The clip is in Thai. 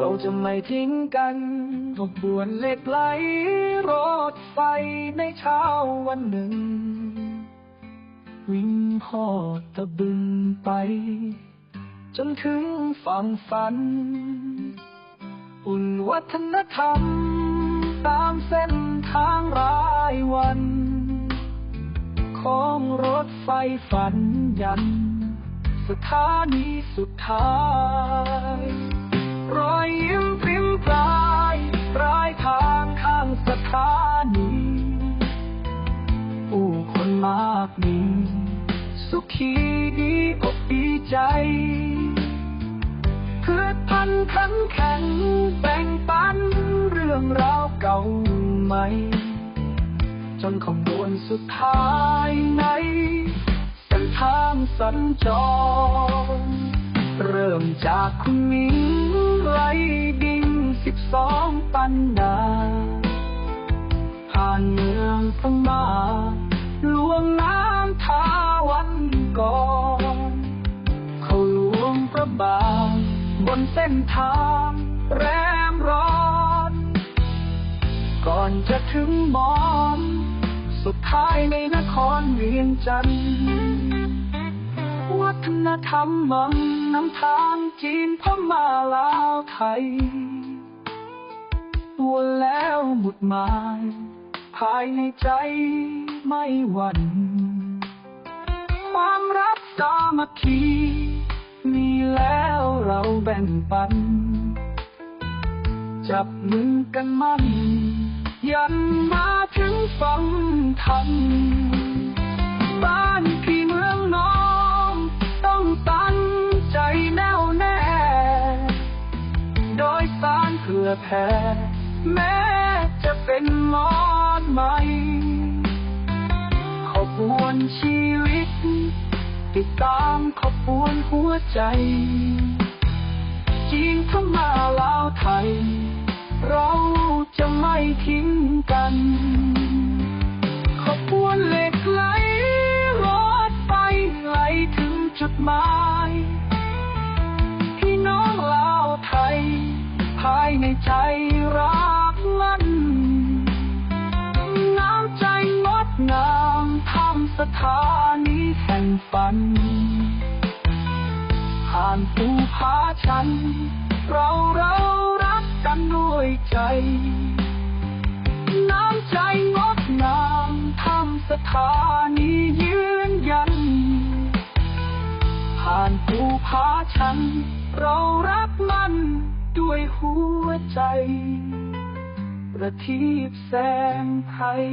เราจะไม่ทิ้งกันขบวนเหล็กไหลรถไฟในเช้าวันหนึ่ง วิ่งพอดตะบึงไป จนถึงฝั่งฝัน อุ่นวัฒนธรรม ตามเส้นทางรายวัน ของรถไฟฝันยัน สถานีสุดท้ายากมีสุขีดีอกดีใจเพื่อพันขันแข็งแบ่งปันเรื่องราวเก่าใหม่จนขบวนสุดท้ายในเส้นทางสัญจร เริ่มจากคุณมิงไรดิ่งสิบสองปันนาผ่านเมืองพม่า เส้นทางแรมร้อน ก่อนจะถึงมอน สุดท้ายในนครเวียงจันทร์วัฒนธรรมมังน้ำทางจีนพม่าลาวไทยตัวแล้วหมุดหมาย ภายในใจไม่หวั่น ความรักสามัคคีมีแล้ว บ่งปัน จับมือกันมั่น ยันมาถึงฝั่งธรรมบ้านพี่เมืองน้อง ต้องตั้งใจแน่วแน่ โดยสารเพื่อแผ่แม้จะเป็นมอดใหม่ขบวนชีวิต ติดตามขบวนหัวใจ จีนพม่าลาวไทย เราจะไม่ทิ้งกันขบวนเหล็กไหลรถไฟไหลถึงจุดหมายพี่น้องลาวไทย ภายในใจรักมันน้ำใจงดงามทำสถานีแห่งฝัน ผ่านภูผาชัน เราเรารักกันด้วยใจ น้ำใจงดงามทำสถานียืนยัน ผ่านภูผาชัน เรารักมันด้วยหัวใจ ประทีปแสงไทย